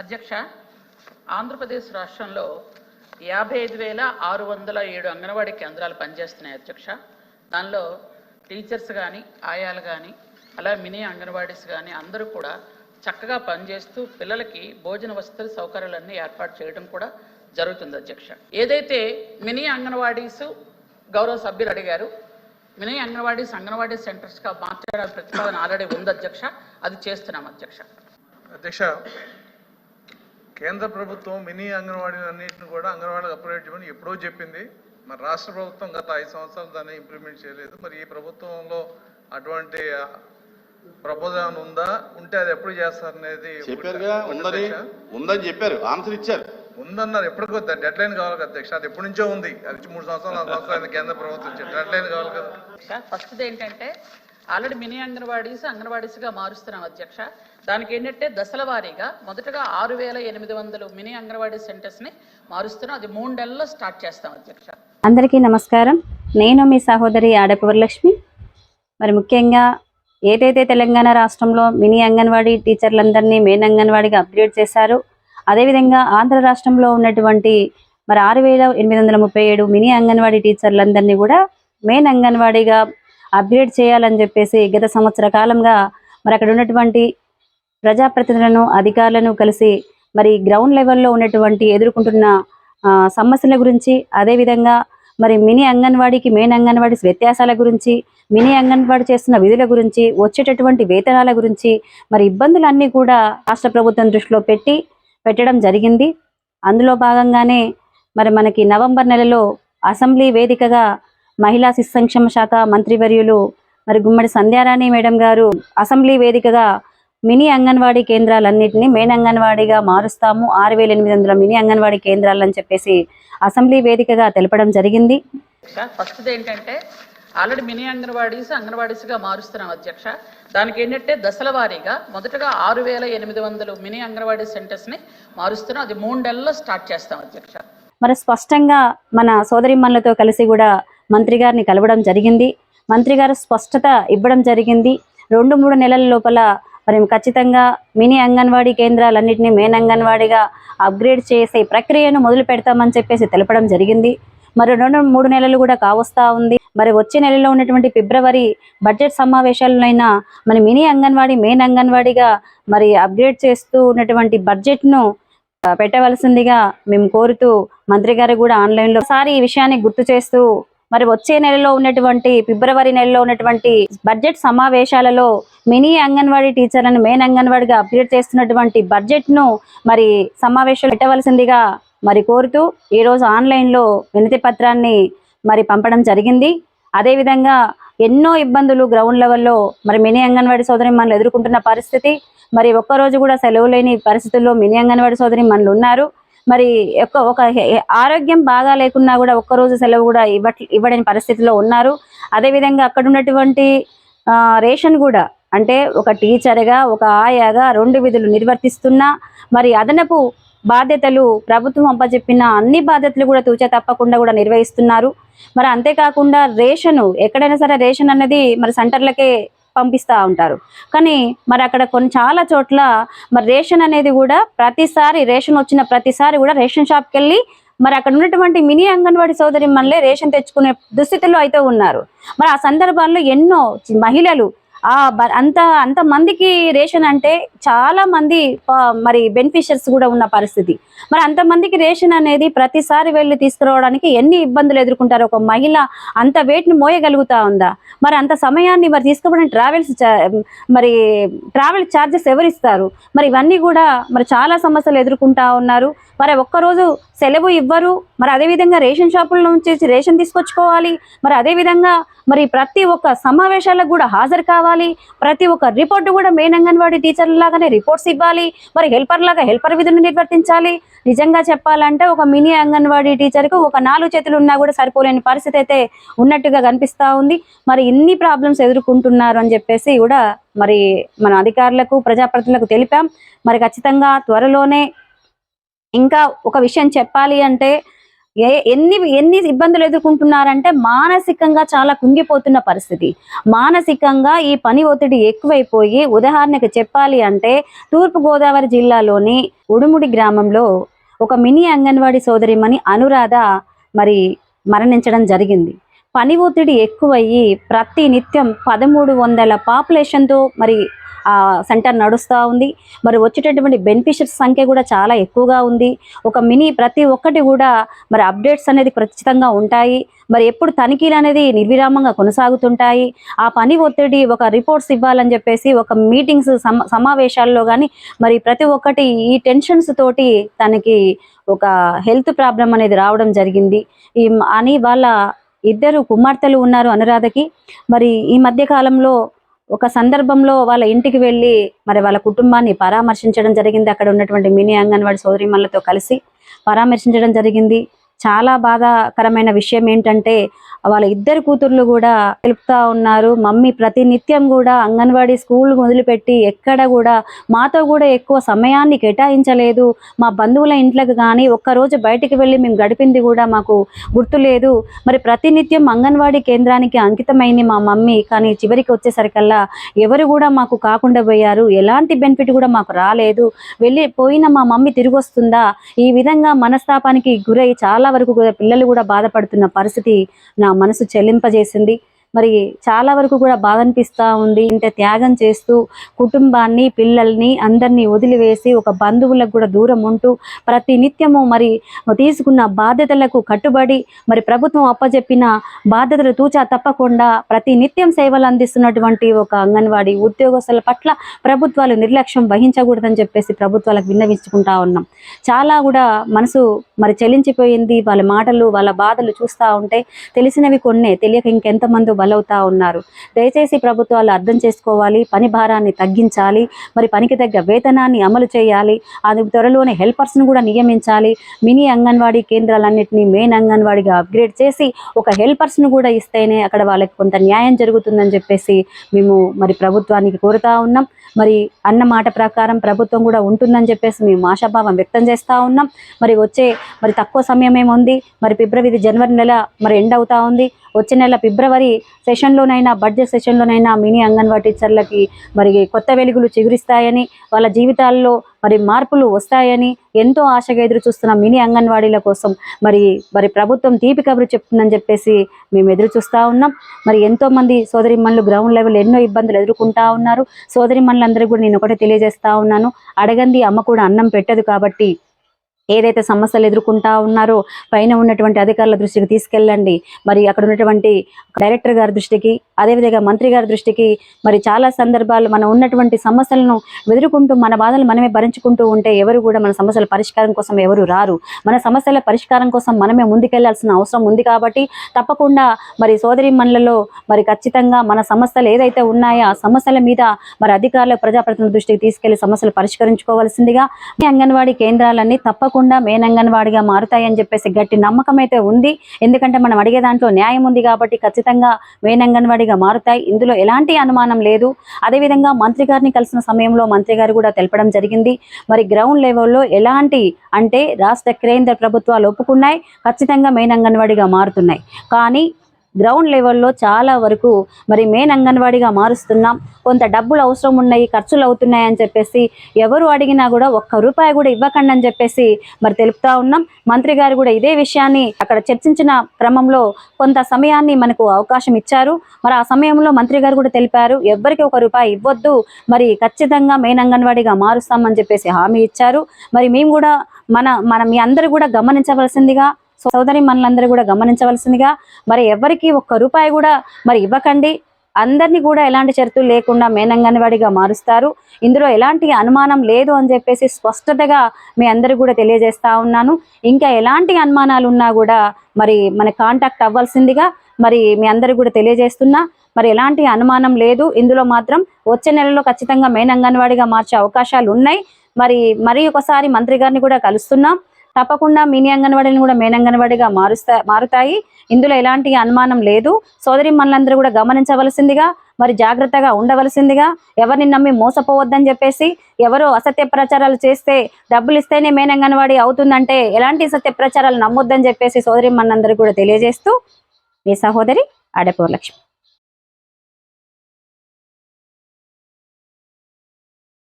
అధ్యక్ష ఆంధ్రప్రదేశ్ రాష్ట్రంలో యాభై ఐదు వేల ఆరు వందల ఏడు అంగన్వాడీ కేంద్రాలు పనిచేస్తున్నాయి అధ్యక్ష. దానిలో టీచర్స్ కానీ ఆయాలు కానీ అలా మినీ అంగన్వాడీస్ కానీ అందరూ కూడా చక్కగా పనిచేస్తూ పిల్లలకి భోజన వసతుల సౌకర్యాలన్నీ ఏర్పాటు చేయడం కూడా జరుగుతుంది అధ్యక్ష. ఏదైతే మినీ అంగన్వాడీస్ గౌరవ సభ్యులు అడిగారు మినీ అంగన్వాడీస్ అంగన్వాడీ సెంటర్స్గా మార్చడానికి ప్రతిపాదన ఆల్రెడీ ఉంది అధ్యక్ష. అది చేస్తున్నాం అధ్యక్ష. అధ్యక్ష కేంద్ర ప్రభుత్వం మినీ అంగన్వాడీలన్నింటిని కూడా అంగన్వాడీలకు అప్గ్రేడ్ చేయమని ఎప్పుడో చెప్పింది. మరి రాష్ట్ర ప్రభుత్వం గత ఐదు సంవత్సరాలు దాన్ని ఇంప్లిమెంట్ చేయలేదు. మరి ఈ ప్రభుత్వంలో అటువంటి ప్రపోజల్ ఉందా? ఉంటే అది ఎప్పుడు చేస్తారనేది చెప్పారుగా ఉందని. ఉందని చెప్పారు. ఆన్సర్ ఇచ్చారు. ఉందన్నారు. ఎప్పటికో డెడ్ లైన్ కావాలి కదా అధ్యక్ష. అది ఎప్పటి నుంచో ఉంది. అది మూడు సంవత్సరాలు నాలుగు సంవత్సరాలు కేంద్ర ప్రభుత్వం డెడ్ లైన్ కావాలి కదా. ఫస్ట్ది ఏంటంటే ఆల్రెడీ మినీ అంగన్వాడీస్ అంగన్వాడీస్గా మారుస్తున్నాం అధ్యక్ష. దానికి ఏంటంటే దశల వారీగా మొదటగా ఆరు వేల ఎనిమిది వందలు మినీ అంగన్వాడీ సెంటర్స్ని మారుస్తున్నాం. అది మూడు నెలల్లో స్టార్ట్ చేస్తాం అధ్యక్ష. అందరికీ నమస్కారం. నేను మీ సహోదరి ఆడపు వరలక్ష్మి. మరి ముఖ్యంగా ఏదైతే తెలంగాణ రాష్ట్రంలో మినీ అంగన్వాడీ టీచర్లందరినీ మెయిన్ అంగన్వాడీగా అప్గ్రేడ్ చేశారు అదేవిధంగా ఆంధ్ర రాష్ట్రంలో ఉన్నటువంటి మరి ఆరు వేల ఎనిమిది వందల ముప్పై ఏడు మినీ అంగన్వాడీ టీచర్లందరినీ కూడా మెయిన్ అంగన్వాడీగా అప్గ్రేడ్ చేయాలని చెప్పేసి గత సంవత్సర కాలంగా మరి అక్కడ ఉన్నటువంటి ప్రజాప్రతినిధులను అధికారులను కలిసి మరి గ్రౌండ్ లెవెల్లో ఉన్నటువంటి ఎదుర్కొంటున్న సమస్యల గురించి అదేవిధంగా మరి మినీ అంగన్వాడీకి మెయిన్ అంగన్వాడీ వ్యత్యాసాల గురించి మినీ అంగన్వాడీ చేస్తున్న విధుల గురించి వచ్చేటటువంటి వేతనాల గురించి మరి ఇబ్బందులన్నీ కూడా రాష్ట్ర ప్రభుత్వం దృష్టిలో పెట్టి పెట్టడం జరిగింది. అందులో భాగంగానే మరి మనకి నవంబర్ నెలలో అసెంబ్లీ వేదికగా మహిళా శిశు సంక్షేమ శాఖ మంత్రివర్యులు మరి గుమ్మడి సంధ్యారాణి మేడం గారు అసెంబ్లీ వేదికగా మినీ అంగన్వాడీ కేంద్రాలన్నింటినీ మెయిన్ అంగన్వాడీగా మారుస్తాము. ఆరు వేల ఎనిమిది వందల మినీ అంగన్వాడీ కేంద్రాలని చెప్పేసి అసెంబ్లీ వేదికగా తెలపడం జరిగింది. ఫస్ట్ది ఏంటంటే ఆల్రెడీ మినీ అంగన్వాడీస్ అంగన్వాడీస్గా మారుస్తున్నాం అధ్యక్ష. దానికి ఏంటంటే దశల వారీగా మొదటగా ఆరు వేల ఎనిమిది వందలు మినీ అంగన్వాడీ సెంటర్స్ని మారుస్తున్నాం. అది మూడు నెలల్లో స్టార్ట్ చేస్తాం అధ్యక్ష. మరి స్పష్టంగా మన సోదరిమణులతో కలిసి కూడా మంత్రి గారిని కలవడం జరిగింది. మంత్రి గారు స్పష్టత ఇవ్వడం జరిగింది. రెండు మూడు నెలల లోపల మరి ఖచ్చితంగా మినీ అంగన్వాడీ కేంద్రాలన్నింటినీ మెయిన్ అంగన్వాడీగా అప్గ్రేడ్ చేసే ప్రక్రియను మొదలు పెడతామని చెప్పేసి తెలపడం జరిగింది. మరి రెండు మూడు నెలలు కూడా కావస్తా ఉంది. మరి వచ్చే నెలలో ఉన్నటువంటి ఫిబ్రవరి బడ్జెట్ సమావేశాలనైనా మరి మినీ అంగన్వాడీ మెయిన్ అంగన్వాడీగా మరి అప్గ్రేడ్ చేస్తూ ఉన్నటువంటి బడ్జెట్ను పెట్టవలసిందిగా మేము కోరుతూ మంత్రి గారు కూడా ఆన్లైన్లో ఒకసారి ఈ విషయాన్ని గుర్తు చేస్తూ మరి వచ్చే నెలలో ఉన్నటువంటి ఫిబ్రవరి నెలలో ఉన్నటువంటి బడ్జెట్ సమావేశాలలో మినీ అంగన్వాడీ టీచర్లను మెయిన్ అంగన్వాడీగా అప్గ్రేడ్ చేస్తున్నటువంటి బడ్జెట్ను మరి సమావేశం పెట్టవలసిందిగా మరి కోరుతూ ఈ రోజు ఆన్లైన్లో వినతి పత్రాన్ని మరి పంపడం జరిగింది. అదేవిధంగా ఎన్నో ఇబ్బందులు గ్రౌండ్ లెవెల్లో మరి మినీ అంగన్వాడీ సోదరి మనలు ఎదుర్కొంటున్న పరిస్థితి. మరి ఒక్కరోజు కూడా సెలవు లేని పరిస్థితుల్లో మినీ అంగన్వాడీ సోదరి మనలు ఉన్నారు. మరి ఒక ఒక ఆరోగ్యం బాగా లేకున్నా కూడా ఒక్కరోజు సెలవు కూడా ఇవ్వట్ ఇవ్వడని పరిస్థితిలో ఉన్నారు. అదేవిధంగా అక్కడ ఉన్నటువంటి ఆ, రేషన్ కూడా అంటే ఒక టీచర్గా ఒక ఆయాగా రెండు విధులు నిర్వర్తిస్తున్నా మరి అదనపు బాధ్యతలు ప్రభుత్వం అప్పచెప్పిన అన్ని బాధ్యతలు కూడా తూచా తప్పకుండా కూడా నిర్వహిస్తున్నారు. మరి అంతేకాకుండా రేషను ఎక్కడైనా సరే రేషన్ అన్నది మరి సెంటర్లకే పంపిస్తూ ఉంటారు. కానీ మరి అక్కడ కొన్ని చాలా చోట్ల మరి రేషన్ అనేది కూడా ప్రతిసారి రేషన్ వచ్చిన ప్రతిసారి కూడా రేషన్ షాప్కి వెళ్ళి మరి అక్కడ ఉన్నటువంటి మినీ అంగన్వాడీ సోదరి మనలే రేషన్ తెచ్చుకునే దుస్థితిలో అయితే ఉన్నారు. మరి ఆ సందర్భాల్లో ఎన్నో మహిళలు ఆ అంత అంత మందికి రేషన్ అంటే చాలా మంది మరి బెనిఫిషియర్స్ కూడా ఉన్న పరిస్థితి. మరి అంతమందికి రేషన్ అనేది ప్రతిసారి వెళ్ళి తీసుకురావడానికి ఎన్ని ఇబ్బందులు ఎదుర్కొంటారు? ఒక మహిళ అంత వెయిట్ని మోయగలుగుతా ఉందా? మరి అంత సమయాన్ని మరి తీసుకోవడం ట్రావెల్స్ మరి ట్రావెల్ ఛార్జెస్ ఎవరిస్తారు? మరి ఇవన్నీ కూడా మరి చాలా సమస్యలు ఎదుర్కొంటా ఉన్నారు. మరి ఒక్కరోజు సెలవు ఇవ్వరు. మరి అదేవిధంగా రేషన్ షాపుల నుంచి రేషన్ తీసుకొచ్చుకోవాలి. మరి అదేవిధంగా మరి ప్రతి ఒక్క సమావేశాలకు కూడా హాజరు కావాలి. ప్రతి ఒక్క రిపోర్ట్ కూడా మెయిన్ అంగన్వాడీ టీచర్ల లాగానే రిపోర్ట్స్ ఇవ్వాలి. మరి హెల్పర్ లాగా హెల్పర్ విధులు నిర్వర్తించాలి. నిజంగా చెప్పాలంటే ఒక మినీ అంగన్వాడీ టీచర్కు ఒక నాలుగు చేతులు ఉన్నా కూడా సరిపోలేని పరిస్థితి అయితే ఉన్నట్టుగా కనిపిస్తా ఉంది. మరి ఇన్ని ప్రాబ్లమ్స్ ఎదుర్కొంటున్నారు అని చెప్పేసి కూడా మరి మన అధికారులకు ప్రజాప్రతినిధులకు తెలిపాం. మరి ఖచ్చితంగా త్వరలోనే ఇంకా ఒక విషయం చెప్పాలి అంటే ఏ ఎన్ని ఎన్ని ఇబ్బందులు ఎదుర్కొంటున్నారంటే మానసికంగా చాలా కుంగిపోతున్న పరిస్థితి. మానసికంగా ఈ పని ఒత్తిడి ఎక్కువైపోయి ఉదాహరణకు చెప్పాలి అంటే తూర్పు గోదావరి జిల్లాలోని ఉడుముడి గ్రామంలో ఒక మినీ అంగన్వాడీ సోదరిమణి అనురాధ మరి మరణించడం జరిగింది. పని ఒత్తిడి ఎక్కువయ్యి ప్రతి నిత్యం పదమూడు వందల పాపులేషన్తో మరి ఆ సెంటర్ నడుస్తూ ఉంది. మరి వచ్చేటటువంటి బెనిఫిషియర్స్ సంఖ్య కూడా చాలా ఎక్కువగా ఉంది. ఒక మినీ ప్రతి ఒక్కటి కూడా మరి అప్డేట్స్ అనేది ఖచ్చితంగా ఉంటాయి. మరి ఎప్పుడు తనిఖీలు అనేది నిర్విరామంగా కొనసాగుతుంటాయి. ఆ పని ఒత్తిడి ఒక రిపోర్ట్స్ ఇవ్వాలని చెప్పేసి ఒక మీటింగ్స్ సమ సమావేశాల్లో కానీ మరి ప్రతి ఒక్కటి ఈ టెన్షన్స్ తోటి తనకి ఒక హెల్త్ ప్రాబ్లం అనేది రావడం జరిగింది. ఈ అని వాళ్ళ ఇద్దరు కుమార్తెలు ఉన్నారు అనురాధకి. మరి ఈ మధ్య కాలంలో ఒక సందర్భంలో వాళ్ళ ఇంటికి వెళ్ళి మరి వాళ్ళ కుటుంబాన్ని పరామర్శించడం జరిగింది. అక్కడ ఉన్నటువంటి మినీ అంగన్వాడి సోదరిమణులతో కలిసి పరామర్శించడం జరిగింది. చాలా బాధాకరమైన విషయం ఏంటంటే వాళ్ళ ఇద్దరు కూతుర్లు కూడా తెలుపుతా ఉన్నారు. మమ్మీ ప్రతి నిత్యం కూడా అంగన్వాడీ స్కూల్ మొదలుపెట్టి ఎక్కడ కూడా మాతో కూడా ఎక్కువ సమయాన్ని కేటాయించలేదు. మా బంధువుల ఇంట్లోకి కానీ ఒక్కరోజు బయటికి వెళ్ళి మేము గడిపింది కూడా మాకు గుర్తులేదు మరి ప్రతినిత్యం అంగన్వాడీ కేంద్రానికి అంకితమైంది మా మమ్మీ. కానీ చివరికి వచ్చేసరికల్లా ఎవరు కూడా మాకు కాకుండా పోయారు. ఎలాంటి బెనిఫిట్ కూడా మాకు రాలేదు. వెళ్ళి పోయిన మా మమ్మీ తిరిగి వస్తుందా ఈ విధంగా మనస్తాపానికి గురై చాలా వరకు కూడా పిల్లలు కూడా బాధపడుతున్న పరిస్థితి నా మనసు చెల్లింపజేసింది మరి చాలా వరకు కూడా బాధ అనిపిస్తూ ఉంది. ఇంత త్యాగం చేస్తూ కుటుంబాన్ని పిల్లల్ని అందరినీ వదిలివేసి ఒక బంధువులకు కూడా దూరం ఉంటూ ప్రతి నిత్యము మరి తీసుకున్న బాధ్యతలకు కట్టుబడి మరి ప్రభుత్వం అప్పజెప్పిన బాధ్యతలు తూచా తప్పకుండా ప్రతి నిత్యం సేవలు అందిస్తున్నటువంటి ఒక అంగన్వాడీ ఉద్యోగస్తుల పట్ల ప్రభుత్వాలు నిర్లక్ష్యం వహించకూడదని చెప్పేసి ప్రభుత్వాలకు విన్నవించుకుంటా ఉన్నాం. చాలా కూడా మనసు మరి చెలించిపోయింది. వాళ్ళ మాటలు వాళ్ళ బాధలు చూస్తూ ఉంటే తెలిసినవి కొన్నే. తెలియక ఇంకెంతమంది బలవుతా ఉన్నారు. దయచేసి ప్రభుత్వాలు అర్థం చేసుకోవాలి పని భారాన్ని తగ్గించాలి మరి పనికి తగ్గ వేతనాన్ని అమలు చేయాలి అది త్వరలోనే హెల్పర్స్ను కూడా నియమించాలి మినీ అంగన్వాడీ కేంద్రాలన్నింటినీ మెయిన్ అంగన్వాడీగా అప్గ్రేడ్ చేసి ఒక హెల్పర్స్ను కూడా ఇస్తేనే అక్కడ వాళ్ళకి కొంత న్యాయం జరుగుతుందని చెప్పేసి మేము మరి ప్రభుత్వానికి కోరుతా ఉన్నాం. మరి అన్న మాట ప్రకారం ప్రభుత్వం కూడా ఉంటుందని చెప్పేసి మేము ఆశాభావం వ్యక్తం చేస్తూ ఉన్నాం. మరి వచ్చే మరి తక్కువ సమయం ఏముంది? మరి ఫిబ్రవరి జనవరి నెల మరి ఎండ్ అవుతా ఉంది. వచ్చే నెల ఫిబ్రవరి సెషన్లోనైనా బడ్జెట్ సెషన్లోనైనా మినీ అంగన్వాడీ టీచర్లకి మరి కొత్త వెలుగులు చిగురిస్తాయని వాళ్ళ జీవితాల్లో మరి మార్పులు వస్తాయని ఎంతో ఆశగా ఎదురు చూస్తున్న మినీ అంగన్వాడీల కోసం మరి మరి ప్రభుత్వం తీపి కబురు చెప్తుందని చెప్పేసి మేము ఎదురు చూస్తూ ఉన్నాం. మరి ఎంతో మంది సోదరిమణులు గ్రౌండ్ లెవెల్ ఎన్నో ఇబ్బందులు ఎదుర్కొంటా ఉన్నారు. సోదరిమణులందరూ కూడా నేను ఒకటే తెలియజేస్తా ఉన్నాను. అడగంది అమ్మ కూడా అన్నం పెట్టదు కాబట్టి ఏదైతే సమస్యలు ఎదుర్కొంటా ఉన్నారో పైన ఉన్నటువంటి అధికారుల దృష్టికి తీసుకెళ్ళండి. మరి అక్కడ ఉన్నటువంటి డైరెక్టర్ గారి దృష్టికి అదేవిధంగా మంత్రి గారి దృష్టికి మరి చాలా సందర్భాలు మనం ఉన్నటువంటి సమస్యలను ఎదుర్కొంటూ మన బాధలు మనమే భరించుకుంటూ ఉంటే ఎవరు కూడా మన సమస్యల పరిష్కారం కోసం ఎవరు రారు. మన సమస్యల పరిష్కారం కోసం మనమే ముందుకెళ్ళాల్సిన అవసరం ఉంది కాబట్టి తప్పకుండా మరి సోదరి మనలలో మరి ఖచ్చితంగా మన సమస్యలు ఏదైతే ఉన్నాయో ఆ సమస్యల మీద మరి అధికారుల ప్రజాప్రతినిధుల దృష్టికి తీసుకెళ్ళి సమస్యలు పరిష్కరించుకోవాల్సిందిగా అంగన్వాడీ కేంద్రాలన్నీ తప్పకుండా తప్పకుండా మేనంగన్వాడిగా మారుతాయని చెప్పేసి గట్టి నమ్మకం అయితే ఉంది. ఎందుకంటే మనం అడిగే దాంట్లో న్యాయం ఉంది కాబట్టి ఖచ్చితంగా మేనంగన్వాడిగా మారుతాయి. ఇందులో ఎలాంటి అనుమానం లేదు. అదేవిధంగా మంత్రి గారిని కలిసిన సమయంలో మంత్రి గారు కూడా తెలపడం జరిగింది. మరి గ్రౌండ్ లెవెల్లో ఎలాంటి అంటే రాష్ట్ర కేంద్ర ప్రభుత్వాలు ఒప్పుకున్నాయి. ఖచ్చితంగా మెయిన్ మారుతున్నాయి. కానీ గ్రౌండ్ లెవెల్లో చాలా వరకు మరి మెయిన్ అంగన్వాడిగా మారుస్తున్నాం. కొంత డబ్బులు అవసరం ఉన్నాయి ఖర్చులు అవుతున్నాయి అని చెప్పేసి ఎవరు అడిగినా కూడా ఒక్క రూపాయి కూడా ఇవ్వకండి అని చెప్పేసి మరి తెలుపుతా ఉన్నాం. మంత్రి గారు కూడా ఇదే విషయాన్ని అక్కడ చర్చించిన క్రమంలో కొంత సమయాన్ని మనకు అవకాశం ఇచ్చారు. మరి ఆ సమయంలో మంత్రి గారు కూడా తెలిపారు ఎవ్వరికి ఒక రూపాయి ఇవ్వద్దు మరి ఖచ్చితంగా మెయిన్ అంగన్వాడిగా మారుస్తామని చెప్పేసి హామీ ఇచ్చారు. మరి మేము కూడా మన మన మీ అందరూ కూడా గమనించవలసిందిగా సోదరి మనలందరూ కూడా గమనించవలసిందిగా మరి ఎవరికి ఒక్క రూపాయి కూడా మరి ఇవ్వకండి. అందరినీ కూడా ఎలాంటి షరతులు లేకుండా మేనంగన్వాడిగా మారుస్తారు. ఇందులో ఎలాంటి అనుమానం లేదు అని చెప్పేసి స్పష్టతగా మీ అందరూ కూడా తెలియజేస్తా ఉన్నాను. ఇంకా ఎలాంటి అనుమానాలు ఉన్నా కూడా మరి మన కాంటాక్ట్ అవ్వాల్సిందిగా మరి మీ అందరూ కూడా తెలియజేస్తున్నా మరి ఎలాంటి అనుమానం లేదు. ఇందులో మాత్రం వచ్చే నెలలో ఖచ్చితంగా మెయిన్ మార్చే అవకాశాలు ఉన్నాయి. మరి మరి ఒకసారి మంత్రి గారిని కూడా కలుస్తున్నాం. తప్పకుండా మినీ అంగన్వాడీని కూడా మెయిన్ అంగన్వాడీగా మారుస్తా మారుతాయి. ఇందులో ఎలాంటి అనుమానం లేదు. సోదరి మనలందరూ కూడా గమనించవలసిందిగా మరి జాగ్రత్తగా ఉండవలసిందిగా ఎవరిని నమ్మి మోసపోవద్దని చెప్పేసి ఎవరు అసత్య ప్రచారాలు చేస్తే డబ్బులు ఇస్తేనే మెయిన్ అంగన్వాడీ అవుతుందంటే ఎలాంటి సత్య ప్రచారాలు నమ్మొద్దని చెప్పేసి సోదరి మనందరూ కూడా తెలియజేస్తూ మీ సహోదరి ఆడపూర్ లక్ష్మి